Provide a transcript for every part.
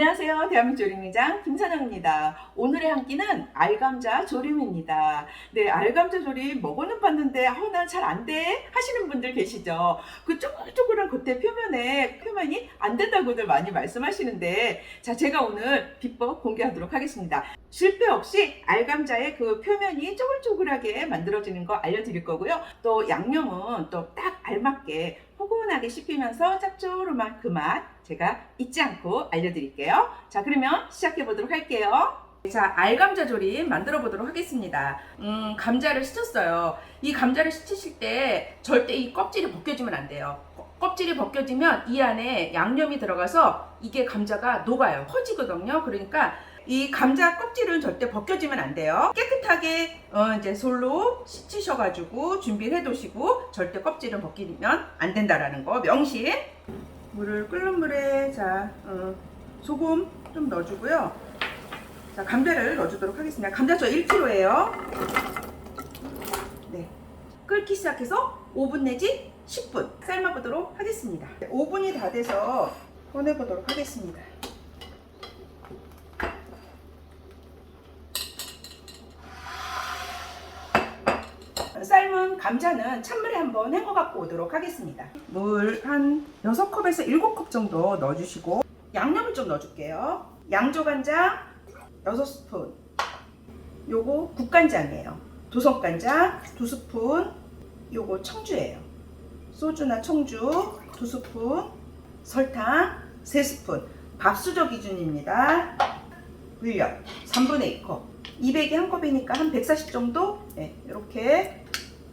안녕하세요. 대한민국 조림의장 김선영입니다. 오늘의 한 끼는 알감자 조림입니다. 네, 알감자 조림 먹어는 봤는데 아우 난 잘 안 돼 하시는 분들 계시죠. 그 쪼글쪼글한 겉에 표면에 표면이 안 된다고들 많이 말씀하시는데 자 제가 오늘 비법 공개하도록 하겠습니다. 실패 없이 알감자의 그 표면이 쪼글쪼글하게 만들어지는 거 알려드릴 거고요. 또 양념은 또 딱 알맞게 포근하게 씹히면서 짭조름한 그 맛 제가 잊지 않고 알려드릴게요. 자, 그러면 시작해 보도록 할게요. 자, 알감자 조림 만들어 보도록 하겠습니다. 음, 감자를 씻었어요. 이 감자를 씻으실 때 절대 이 껍질이 벗겨지면 안 돼요. 거- 껍질이 벗겨지면 이 안에 양념이 들어가서 이게 감자가 녹아요. 퍼지거든요. 그러니까 이 감자 껍질은 절대 벗겨지면 안 돼요. 깨끗하게 어, 이제 솔로 씻으셔가지고 준비를 해두시고 절대 껍질은 벗기면 안 된다라는 거 명심. 물을 끓는 물에 자 어, 소금 좀 넣어주고요. 자 감자를 넣어주도록 하겠습니다. 감자 저 1kg예요. 네, 끓기 시작해서 5분 내지 10분 삶아보도록 하겠습니다. 5분이 다 돼서 꺼내보도록 하겠습니다. 삶은 감자는 찬물에 한번 헹궈 갖고 오도록 하겠습니다. 물 한 6컵에서 7컵 정도 넣어주시고 양념을 좀 넣어줄게요. 양조간장 6스푼 요거 국간장이에요. 도성간장 2스푼 요거 청주예요. 소주나 청주 2스푼 설탕 3스푼 밥수저 기준입니다. 물엿 3분의 2컵 200이 한 컵이니까 한 140 정도 네, 이렇게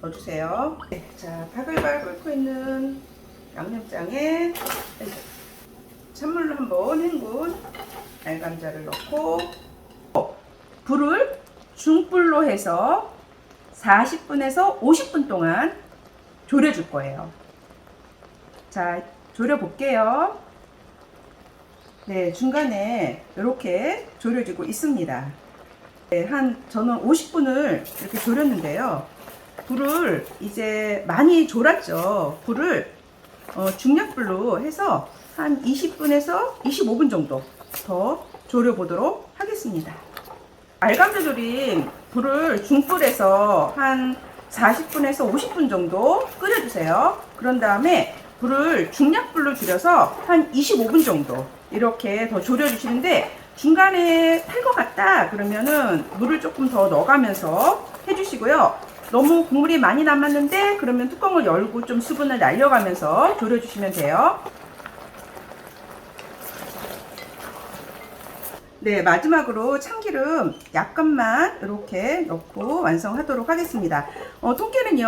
넣어주세요. 네, 자, 바글바글 끓고 있는 양념장에 찬물로 한번 헹군 알감자를 넣고 어, 불을 중불로 해서 40분에서 50분 동안 졸여줄 거예요. 자, 졸여 볼게요. 네, 중간에 이렇게 졸여지고 있습니다. 네, 한 저는 50분을 이렇게 졸였는데요. 불을 이제 많이 졸았죠. 불을 어, 중약불로 해서 한 20분에서 25분 정도 더 졸여 보도록 하겠습니다. 알감자 조림 불을 중불에서 한 40분에서 50분 정도 끓여주세요. 그런 다음에 불을 중약불로 줄여서 한 25분 정도 이렇게 더 졸여주시는데 중간에 탈 것 같다 그러면은 물을 조금 더 넣어가면서 해주시고요. 너무 국물이 많이 남았는데 그러면 뚜껑을 열고 좀 수분을 날려가면서 졸여주시면 돼요. 네, 마지막으로 참기름 약간만 이렇게 넣고 완성하도록 하겠습니다. 어, 통깨는요,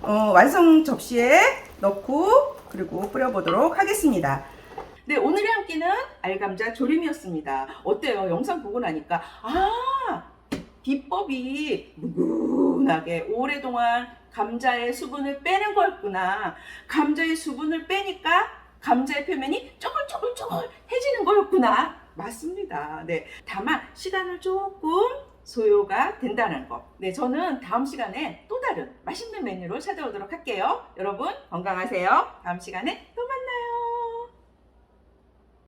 어, 완성 접시에 넣고 그리고 뿌려보도록 하겠습니다. 네, 오늘의 한 끼는 알감자 조림이었습니다. 어때요? 영상 보고 나니까, 아, 비법이 무근하게 오랫동안 감자의 수분을 빼는 거였구나. 감자의 수분을 빼니까 감자의 표면이 쪼글쪼글쪼글해지는 거였구나. 맞습니다. 네. 다만 시간을 조금 소요가 된다는 거. 네, 저는 다음 시간에 또 다른 맛있는 메뉴로 찾아오도록 할게요. 여러분 건강하세요. 다음 시간에 또 만나요.